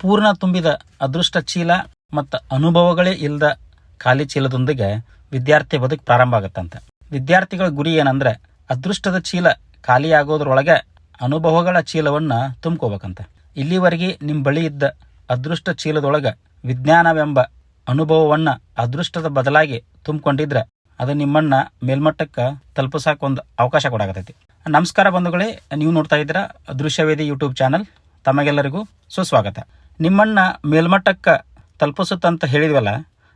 ಪೂರ್ಣ ತುಂಬಿದ ಅದೃಷ್ಟ ಚೀಲ ಮತ್ತು ಅನುಭವಗಳೇ ಇಲ್ಲದ ಖಾಲಿ ಚೀಲದೊಂದಿಗೆ ವಿದ್ಯಾರ್ಥಿ ಬದುಕು ಪ್ರಾರಂಭ ಆಗತ್ತಂತೆ. ವಿದ್ಯಾರ್ಥಿಗಳ ಗುರಿ ಏನಂದ್ರೆ ಅದೃಷ್ಟದ ಚೀಲ ಖಾಲಿ ಆಗೋದ್ರೊಳಗೆ ಅನುಭವಗಳ ಚೀಲವನ್ನ ತುಂಬ್ಕೋಬೇಕಂತೆ. ಇಲ್ಲಿವರೆಗೆ ನಿಮ್ಮ ಬಳಿ ಇದ್ದ ಅದೃಷ್ಟ ಚೀಲದೊಳಗೆ ವಿಜ್ಞಾನವೆಂಬ ಅನುಭವವನ್ನ ಅದೃಷ್ಟದ ಬದಲಾಗಿ ತುಂಬಿಕೊಂಡಿದ್ರೆ ಅದು ನಿಮ್ಮನ್ನ ಮೇಲ್ಮಟ್ಟಕ್ಕೆ ತಲುಪಿಸಾಕ ಒಂದು ಅವಕಾಶ ಕೊಡಾಕತೈತಿ ನಮಸ್ಕಾರ ಬಂಧುಗಳೇ, ನೀವು ನೋಡ್ತಾ ಇದ್ದೀರಾ ದೃಶ್ಯವೇದಿ ಯೂಟ್ಯೂಬ್ ಚಾನಲ್. ತಮಗೆಲ್ಲರಿಗೂ ಸುಸ್ವಾಗತ. ನಿಮ್ಮನ್ನ ಮೇಲ್ಮಟ್ಟಕ್ಕೆ ತಲುಪಿಸುತ್ತಂತ ಹೇಳಿದ್ವಲ್ಲ,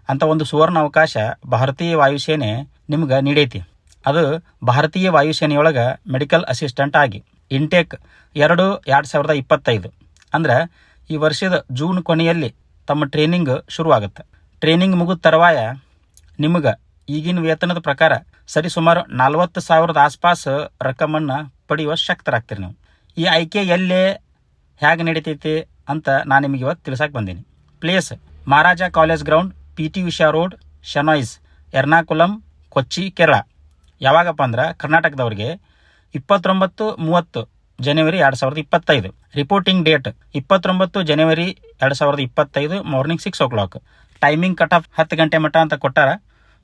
ಅಂತ ಒಂದು ಸುವರ್ಣ ಅವಕಾಶ ಭಾರತೀಯ ವಾಯುಸೇನೆ ನಿಮ್ಗೆ ನೀಡೈತಿ. ಅದು ಭಾರತೀಯ ವಾಯುಸೇನೆಯೊಳಗೆ ಮೆಡಿಕಲ್ ಅಸಿಸ್ಟೆಂಟ್ ಆಗಿ ಇಂಟೇಕ್ ಎರಡು ಎರಡು ಸಾವಿರದ ಇಪ್ಪತ್ತೈದು. ಅಂದ್ರೆ ಈ ವರ್ಷದ ಜೂನ್ ಕೊನೆಯಲ್ಲಿ ತಮ್ಮ ಟ್ರೈನಿಂಗ್ ಶುರುವಾಗುತ್ತೆ. ಟ್ರೈನಿಂಗ್ ಮುಗಿದ ತರುವಾಯ ನಿಮಗೆ ಈಗಿನ ವೇತನದ ಪ್ರಕಾರ ಸರಿ ಸುಮಾರು ನಲ್ವತ್ತು ಸಾವಿರದ ಆಸ್ಪಾಸ್ ರಕಮನ್ನು ಪಡೆಯುವ ಶಕ್ತರಾಗ್ತೀರಿ ನೀವು. ಈ ಆಯ್ಕೆ ಎಲ್ಲೇ ಹೇಗೆ ನಡೀತೈತಿ? ಅಂತ ನಾನು ನಿಮಗೆ ಇವತ್ತು ತಿಳ್ಸಕ್ಕೆ ಬಂದೀನಿ. Place Maharaja college ground P T Usha road ಶನಾಯ್ಸ್ Ernakulam Kochi Kerala ಯಾವಾಗಪ್ಪ ಅಂದ್ರೆ ಕರ್ನಾಟಕದವ್ರಿಗೆ ಇಪ್ಪತ್ತೊಂಬತ್ತು ಮೂವತ್ತು ಜನವರಿ ಎರಡು ಸಾವಿರದ ಇಪ್ಪತ್ತೈದು. ರಿಪೋರ್ಟಿಂಗ್ ಡೇಟ್ ಇಪ್ಪತ್ತೊಂಬತ್ತು ಜನವರಿ ಎರಡು ಸಾವಿರದ ಇಪ್ಪತ್ತೈದು morning six o'clock timing cut off ಹತ್ತು ಗಂಟೆ ಮಟ್ಟ ಅಂತ ಕೊಟ್ಟಾರ.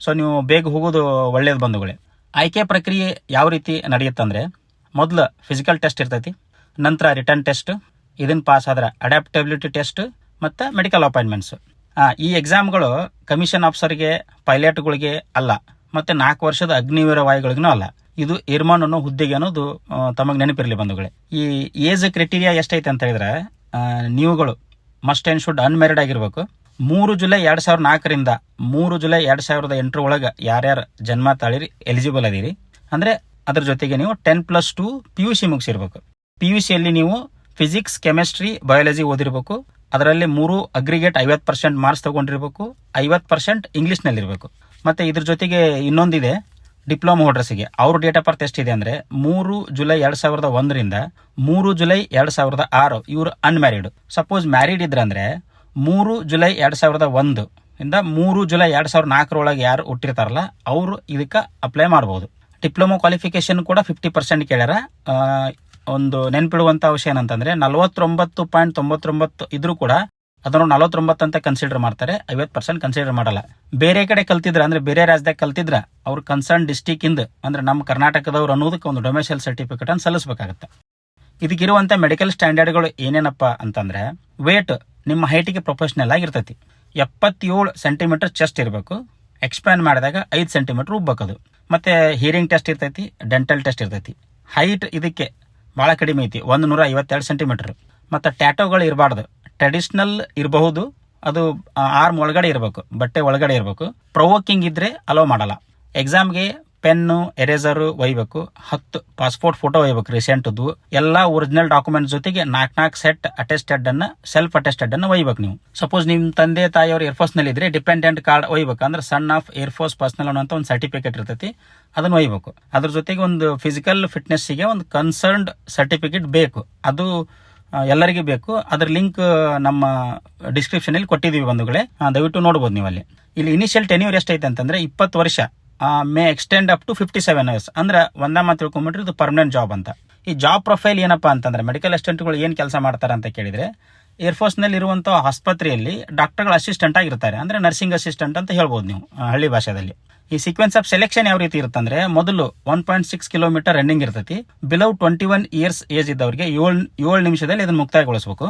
ಸೊ ನೀವು ಬೇಗ ಹೋಗೋದು ಒಳ್ಳೇದು ಬಂಧುಗಳೇ. ಆಯ್ಕೆ ಪ್ರಕ್ರಿಯೆ ಯಾವ ರೀತಿ ನಡೆಯುತ್ತಂದ್ರೆ ಮೊದಲು ಫಿಸಿಕಲ್ ಟೆಸ್ಟ್ ಇರ್ತೈತಿ, ನಂತರ ರಿಟರ್ನ್ ಟೆಸ್ಟ್ ಇದನ್ನು ಪಾಸ್ ಆದ್ರೆ ಅಡ್ಯಾಪ್ಟಬಿಲಿಟಿ ಟೆಸ್ಟ್ ಮತ್ತು ಮೆಡಿಕಲ್ ಅಪಾಯಿಂಟ್ಮೆಂಟ್ಸ್ ಈ ಎಕ್ಸಾಮ್ಗಳು ಕಮಿಷನ್ ಆಫೀಸರ್ಗೆ ಪೈಲಟ್ಗಳಿಗೆ ಅಲ್ಲ, ಮತ್ತು ನಾಲ್ಕು ವರ್ಷದ ಅಗ್ನಿವೀರ ವಾಯುಗಳಿಗೂ ಅಲ್ಲ. ಇದು ಏರ್ಮಾನ್ ಅನ್ನೋ ಹುದ್ದೆಗೆ ಅನ್ನೋದು ತಮಗೆ ನೆನಪಿರಲಿ ಬಂಧುಗಳೇ. ಈ ಏಜ್ ಕ್ರೈಟೀರಿಯಾ ಎಷ್ಟೈತೆ ಅಂತ ಹೇಳಿದ್ರೆ ನೀವುಗಳು ಮಸ್ಟ್ ಆ್ಯಂಡ್ ಶುಡ್ ಅನ್ಮ್ಯಾರಿಡ್ ಆಗಿರ್ಬೇಕು. ಮೂರು ಜುಲೈ ಎರಡು ಸಾವಿರದ ನಾಲ್ಕರಿಂದ ಮೂರು ಜುಲೈ ಎರಡು ಸಾವಿರದ ಎಂಟರ ಒಳಗೆ ಯಾರ್ಯಾರು ಜನ್ಮ ತಾಳಿರಿ ಎಲಿಜಿಬಲ್ ಅದೀರಿ. ಅಂದರೆ ಅದ್ರ ಜೊತೆಗೆ ನೀವು ten plus two P U C ಮುಗಿಸಿರ್ಬೇಕು. P U ಸಿಯಲ್ಲಿ ನೀವು ಫಿಸಿಕ್ಸ್ ಕೆಮಿಸ್ಟ್ರಿ ಬಯಾಲಜಿ ಓದಿರಬೇಕು. ಅದರಲ್ಲಿ ಮೂರು ಅಗ್ರಿಗೇಟ್ ಐವತ್ತು ಪರ್ಸೆಂಟ್ ಮಾರ್ಕ್ಸ್ ತಗೊಂಡಿರ್ಬೇಕು. ಐವತ್ತು ಪರ್ಸೆಂಟ್ ಇಂಗ್ಲೀಷ್ನಲ್ಲಿರಬೇಕು ಮತ್ತು ಇದ್ರ ಜೊತೆಗೆ ಇನ್ನೊಂದಿದೆ ಡಿಪ್ಲೊಮಾ ಹೋಲ್ಡರ್ಸಿಗೆ ಅವ್ರ ಡೇಟ್ ಆಫ್ ಬರ್ತ್ ಎಷ್ಟಿದೆ ಅಂದರೆ, ಮೂರು ಜುಲೈ ಎರಡು ಸಾವಿರದ ಒಂದರಿಂದ ಮೂರು ಜುಲೈ ಎರಡು ಸಾವಿರದ ಆರು. ಇವರು ಅನ್ಮ್ಯಾರಿಡ್ ಸಪೋಸ್ ಮ್ಯಾರಿಡ್ ಇದ್ರಂದ್ರೆ ಮೂರು ಜುಲೈ ಎರಡು ಸಾವಿರದ ಒಂದು ಇಂದ ಮೂರು ಜುಲೈ ಎರಡು ಸಾವಿರದ ನಾಲ್ಕರೊಳಗೆ ಯಾರು ಹುಟ್ಟಿರ್ತಾರಲ್ಲ, ಅವರು ಇದಕ್ಕೆ ಅಪ್ಲೈ ಮಾಡ್ಬೋದು. ಡಿಪ್ಲೊಮಾ ಕ್ವಾಲಿಫಿಕೇಶನ್ ಕೂಡ ಫಿಫ್ಟಿ ಪರ್ಸೆಂಟ್ ಕೇಳ್ಯಾರ. ಒಂದು ನೆನ್ಪಿಡುವಂಥ ವಿಷಯ ಏನಂತಂದ್ರೆ ನಲವತ್ತೊಂಬತ್ತು ಪಾಯಿಂಟ್ ತೊಂಬತ್ತೊಂಬತ್ತು ಇದ್ರೂ ಕೂಡ ಅದನ್ನು ನಲವತ್ತೊಂಬತ್ತು ಅಂತ ಕನ್ಸಿಡರ್ ಮಾಡ್ತಾರೆ. ಐವತ್ತು ಪರ್ಸೆಂಟ್ ಕನ್ಸಿಡರ್ ಮಾಡಲ್ಲ. ಬೇರೆ ಕಡೆ ಕಲ್ತಿದ್ರ, ಅಂದ್ರೆ ಬೇರೆ ರಾಜ್ಯದಾಗ ಕಲ್ತಿದ್ರ, ಅವ್ರ ಕನ್ಸರ್ನ್ ಡಿಸ್ಟಿಕ್ ಇಂದ, ಅಂದ್ರೆ ನಮ್ಮ ಕರ್ನಾಟಕದವ್ರು ಅನ್ನೋದಕ್ಕೆ ಒಂದು ಡೊಮೆಷಿಯಲ್ ಸರ್ಟಿಫಿಕೇಟ್ ಅನ್ನು ಸಲ್ಲಿಸಬೇಕಾಗತ್ತೆ. ಇದಕ್ಕಿರುವಂಥ ಮೆಡಿಕಲ್ ಸ್ಟ್ಯಾಂಡರ್ಡ್ಗಳು ಏನೇನಪ್ಪ ಅಂತಂದ್ರೆ ವೇಟ್ ನಿಮ್ಮ ಹೈಟಿಗೆ ಪ್ರೊಫೆಷನಲ್ ಆಗಿರ್ತೈತಿ. ಎಪ್ಪತ್ತೇಳು ಸೆಂಟಿಮೀಟರ್ ಚೆಸ್ಟ್ ಇರಬೇಕು. ಎಕ್ಸ್ಪ್ಯಾಂಡ್ ಮಾಡಿದಾಗ ಐದು ಸೆಂಟಿಮೀಟರ್ ಉಬ್ಬಕದು. ಮತ್ತೆ ಹಿಯರಿಂಗ್ ಟೆಸ್ಟ್ ಇರ್ತೈತಿ ಡೆಂಟಲ್ ಟೆಸ್ಟ್ ಇರ್ತೈತಿ. ಹೈಟ್ ಇದಕ್ಕೆ ಭಾಳ ಕಡಿಮೆ ಐತಿ ಒಂದು ನೂರ ಐವತ್ತೆರಡು ಸೆಂಟಿಮೀಟರ್ ಮತ್ತು ಟ್ಯಾಟೋಗಳು ಇರಬಾರ್ದು. ಟ್ರೆಡಿಷ್ನಲ್ ಇರಬಹುದು, ಅದು ಆರ್ಮ್ ಒಳಗಡೆ ಇರಬೇಕು, ಬಟ್ಟೆ ಒಳಗಡೆ ಇರಬೇಕು. ಪ್ರೊವೋಕಿಂಗ್ ಇದ್ದರೆ ಅಲೋ ಮಾಡಲ್ಲ. ಎಕ್ಸಾಮ್ಗೆ ಪೆನ್ನು, ಎರೇಸರು ಒಯ್ಬೇಕು, ಹತ್ತು ಪಾಸ್ಪೋರ್ಟ್ ಫೋಟೋ ಒಯ್ಬೇಕು ರೀಸೆಂಟ್ದು. ಎಲ್ಲ ಒರಿಜಿನಲ್ ಡಾಕ್ಯುಮೆಂಟ್ ಜೊತೆಗೆ ನಾಲ್ಕು ನಾಲ್ಕು ಸೆಟ್ ಅಟೆಸ್ಟೆಡ್ ಅನ್ನ ಸೆಲ್ಫ್ ಅಟೆಸ್ಟೆಡ್ ಅನ್ನ ಒಯ್ಬೇಕು ನೀವು. ಸಪೋಸ್ ನಿಮ್ಮ ತಂದೆ, ತಾಯಿಯವರು ಏರ್ಫೋರ್ಸ್ನಲ್ಲಿ ಇದ್ರೆ dependent card ಒಯ್ಬೇಕಂದ್ರೆ son of air force personnel ಅನ್ನೋ ಒಂದು ಸರ್ಟಿಫಿಕೇಟ್ ಇರ್ತೈತಿ, ಅದನ್ನ ಒಯ್ಬೇಕು. ಅದ್ರ ಜೊತೆಗೆ ಒಂದು ಫಿಸಿಕಲ್ ಫಿಟ್ನೆಸ್ಸಿಗೆ ಒಂದು ಕನ್ಸರ್ನ್ಡ್ ಸರ್ಟಿಫಿಕೇಟ್ ಬೇಕು. ಅದು ಎಲ್ಲರಿಗೆ ಬೇಕು. ಅದ್ರ ಲಿಂಕ್ ನಮ್ಮ ಡಿಸ್ಕ್ರಿಪ್ಷನ್ ಅಲ್ಲಿ ಕೊಟ್ಟಿದೀವಿ ಬಂಧುಗಳೇ ದಯವಿಟ್ಟು ನೋಡ್ಬೋದು ನೀವು ಅಲ್ಲಿ ಇಲ್ಲಿ ಇನಿಷಿಯಲ್ ಟೆನ್ಯೂರ್ ಎಷ್ಟೈತೆ ಅಂತಂದ್ರೆ ಇಪ್ಪತ್ತು ವರ್ಷ. May extend up to fifty seven years ಅಂದ್ರೆ ಒಂದ ಮಾತು ತಿಳ್ಕೊಂಬಿಟ್ರೆ ಇದು ಪರ್ಮನೆಂಟ್ ಜಾಬ್ ಅಂತ. ಈ ಜಾಬ್ ಪ್ರೊಫೈಲ್ ಏನಪ್ಪ ಅಂತಂದ್ರೆ ಮೆಡಿಕಲ್ ಅಸಿಸ್ಟೆಂಟ್ಗಳು ಏನು ಕೆಲಸ ಮಾಡ್ತಾರೆ ಅಂತ ಕೇಳಿದ್ರೆ ಏರ್ಫೋರ್ಸ್ನಲ್ಲಿ ಇರುವಂಥ ಆಸ್ಪತ್ರೆಯಲ್ಲಿ ಡಾಕ್ಟರ್ಗಳ ಅಸಿಸ್ಟೆಂಟ್ ಆಗಿರ್ತಾರೆ. ಅಂದ್ರೆ ನರ್ಸಿಂಗ್ ಅಸಿಸ್ಟೆಂಟ್ ಅಂತ ಹೇಳ್ಬೋದು ನೀವು ಹಳ್ಳಿ ಭಾಷೆಯಲ್ಲಿ. ಈ ಸೀಕ್ವೆನ್ಸ್ ಆಫ್ ಸೆಲೆಕ್ಷನ್ ಯಾವ ರೀತಿ ಇರುತ್ತಂದ್ರೆ ಮೊದಲು one point six kilometre running ಇರ್ತೈತಿ. Below twenty one years age ಇದ್ದವರಿಗೆ ಏಳು ಏಳು ನಿಮಿಷದಲ್ಲಿ ಇದನ್ನು ಮುಕ್ತಾಯಗೊಳಿಸಬೇಕು.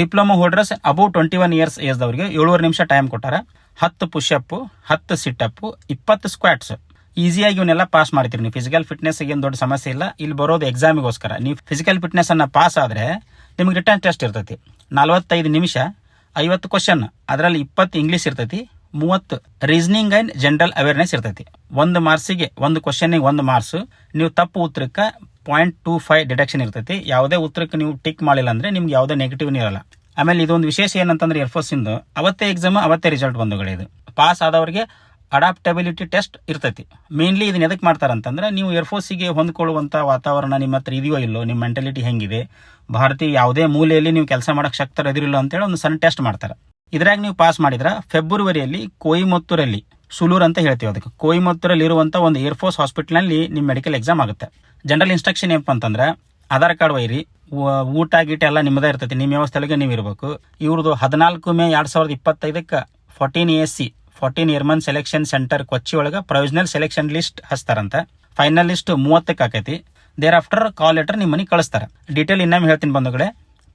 Diploma holders above twenty one years ಏಜ್ದವರಿಗೆ ಏಳುವರೆ ನಿಮಿಷ ಟೈಮ್ ಕೊಟ್ಟಾರ. ಹತ್ತು ಪುಷಪ್ ಹತ್ತು ಸಿಟ್ಟಪ್ಪು ಇಪ್ಪತ್ತು ಸ್ಕ್ವಾಟ್ಸ್ ಈಸಿಯಾಗಿ ಇವನ್ನೆಲ್ಲ ಪಾಸ್ ಮಾಡ್ತೀರಿ ನೀವು. ಫಿಸಿಕಲ್ ಫಿಟ್ನೆಸ್ ಏನು ದೊಡ್ಡ ಸಮಸ್ಯೆ ಇಲ್ಲ. ಇಲ್ಲಿ ಬರೋದು ಎಕ್ಸಾಮಿಗೋಸ್ಕರ ನೀವು ಫಿಸಿಕಲ್ ಫಿಟ್ನೆಸ್ ಅನ್ನ ಪಾಸ್ ಆದ್ರೆ ನಿಮ್ಗೆ ರಿಟರ್ನ್ ಟೆಸ್ಟ್ ಇರ್ತೈತಿ. ನಲವತ್ತೈದು ನಿಮಿಷ, ಐವತ್ತು ಕ್ವಶನ್ ಅದರಲ್ಲಿ ಇಪ್ಪತ್ತು ಇಂಗ್ಲೀಷ್ ಇರ್ತೈತಿ, ಮೂವತ್ತು ರೀಸನಿಂಗ್ ಅಂಡ್ ಜನರಲ್ ಅವೇರ್ನೆಸ್ ಇರ್ತೈತಿ. ಒಂದು ಮಾರ್ಕ್ಸಿಗೆ ಒಂದು ಕ್ವಶನಿಗೆ ಒಂದು ಮಾರ್ಕ್ಸ್ ನೀವು ತಪ್ಪು ಉತ್ತರಕ್ಕೆ ಪಾಯಿಂಟ್ ಟೂ ಫೈವ್ ಡಿಡಕ್ಷನ್ ಇರ್ತೈತಿ. ಯಾವುದೇ ಉತ್ತರಕ್ಕೆ ನೀವು ಟಿಕ್ ಮಾಡಿಲ್ಲ ಅಂದ್ರೆ ನಿಮ್ಗೆ ಯಾವುದೇ ನೆಗೆಟಿವ್ ಇರಲ್ಲ. ಆಮೇಲೆ ಇದೊಂದು ವಿಶೇಷ ಏನಂತಂದ್ರೆ ಏರ್ಫೋರ್ಸ್ ಇಂದು, ಅವತ್ತೇ ಎಕ್ಸಾಮ್ ಅವತ್ತೇ ರಿಸಲ್ಟ್ ಬಂದುಗಳು ಇದು ಪಾಸ್ ಆದವರಿಗೆ ಅಡಾಪ್ಟಬಿಲಿಟಿ ಟೆಸ್ಟ್ ಇರ್ತೈತಿ. ಮೇನ್ಲಿ ಇದನ್ನ ಎದಕ್ಕೆ ಮಾಡ್ತಾರಂತಂದ್ರೆ ನೀವು ಏರ್ಫೋರ್ಸಿಗೆ ಹೊಂದ್ಕೊಳ್ಳುವಂಥ ವಾತಾವರಣ ನಿಮ್ಮ ಹತ್ರ ಇದೆಯೋ ಇಲ್ಲೋ, ನಿಮ್ಮ ಮೆಂಟಾಲಿಟಿ ಹೆಂಗಿದೆ, ಭಾರತೀಯ ಯಾವುದೇ ಮೂಲೆಯಲ್ಲಿ ನೀವು ಕೆಲಸ ಮಾಡಕ್ಕೆ ಶಕ್ತರ ಎದುರಿಲ್ಲ ಅಂತೇಳಿ ಒಂದು ಸಣ್ಣ ಟೆಸ್ಟ್ ಮಾಡ್ತಾರೆ. ಇದ್ರಾಗ ನೀವು ಪಾಸ್ ಮಾಡಿದ್ರೆ ಫೆಬ್ರವರಿಯಲ್ಲಿ ಕೋಯಿಮತ್ತೂರಲ್ಲಿ ಸುಲೂರ್ ಅಂತ ಹೇಳ್ತೀವಿ ಅದಕ್ಕೆ, ಕೊಯಿಮತ್ತೂರಲ್ಲಿ ಇರುವಂತ ಒಂದು ಏರ್ಫೋರ್ಸ್ ಹಾಸ್ಪಿಟಲ್ನಲ್ಲಿ ನಿಮ್ಮ ಮೆಡಿಕಲ್ ಎಕ್ಸಾಮ್ ಆಗುತ್ತೆ. ಜನರಲ್ ಇನ್ಸ್ಟ್ರಕ್ಷನ್ ಏನಪ್ಪ ಅಂತಂದ್ರೆ, ಆಧಾರ್ ಕಾರ್ಡ್ ಒಯ್ಯಿರಿ ವ- ಊಟ ಗೀಟ ಎಲ್ಲ ನಿಮ್ಮದೇ ಇರ್ತೈತಿ. ನಿಮ್ಮ ವ್ಯವಸ್ಥೆಗೆ ನೀವು ಇರಬೇಕು. ಇವ್ರದ್ದು ಹದಿನಾಲ್ಕು ಮೇ ಎರಡು ಸಾವಿರದ ಇಪ್ಪತ್ತೈದಕ್ಕೆ fourteen A C fourteen airman selection centre Kochi ಒಳಗೆ ಪ್ರೊವಿಷನಲ್ ಸೆಲೆಕ್ಷನ್ ಲಿಸ್ಟ್ ಹಚ್ತಾರಂತ. ಫೈನಲ್ ಲಿಸ್ಟ್ ಮೂವತ್ತಕ್ಕೆ ಆಕೈತಿ. ದೇರ್ ಆಫ್ಟರ್ ಕಾಲ್ ಲೆಟರ್ ನಿಮ್ಮ ಮನೆಗೆ ಕಳಿಸ್ತಾರೆ. ಡೀಟೇಲ್ ಇನ್ನೊಮ್ಮೆ ಹೇಳ್ತೀನಿ ಬಂಧುಗಳೇ.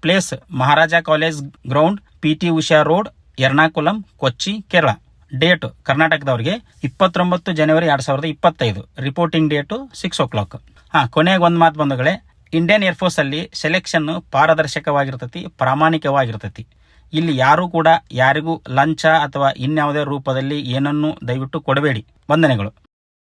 Place Maharaja college ground P T Usha road Ernakulam, Kochi, Kerala. Date ಕರ್ನಾಟಕದವ್ರಿಗೆ ಇಪ್ಪತ್ತೊಂಬತ್ತು ಜನವರಿ ಎರಡ್ ಸಾವಿರದ ಇಪ್ಪತ್ತೈದು. Reporting date six o'clock ಹಾ ಕೊನೆಗೆ ಒಂದು ಮಾತು ಬಂಧುಗಳೇ. ಇಂಡಿಯನ್ ಏರ್ಫೋರ್ಸ್ ಅಲ್ಲಿ ಸೆಲೆಕ್ಷನ್ ಪಾರದರ್ಶಕವಾಗಿರ್ತೈತಿ, ಪ್ರಾಮಾಣಿಕವಾಗಿರ್ತೈತಿ. ಇಲ್ಲಿ ಯಾರೂ ಕೂಡ ಯಾರಿಗೂ ಲಂಚ ಅಥವಾ ಇನ್ಯಾವುದೇ ರೂಪದಲ್ಲಿ ಏನನ್ನೂ ದಯವಿಟ್ಟು ಕೊಡಬೇಡಿ. ವಂದನೆಗಳು.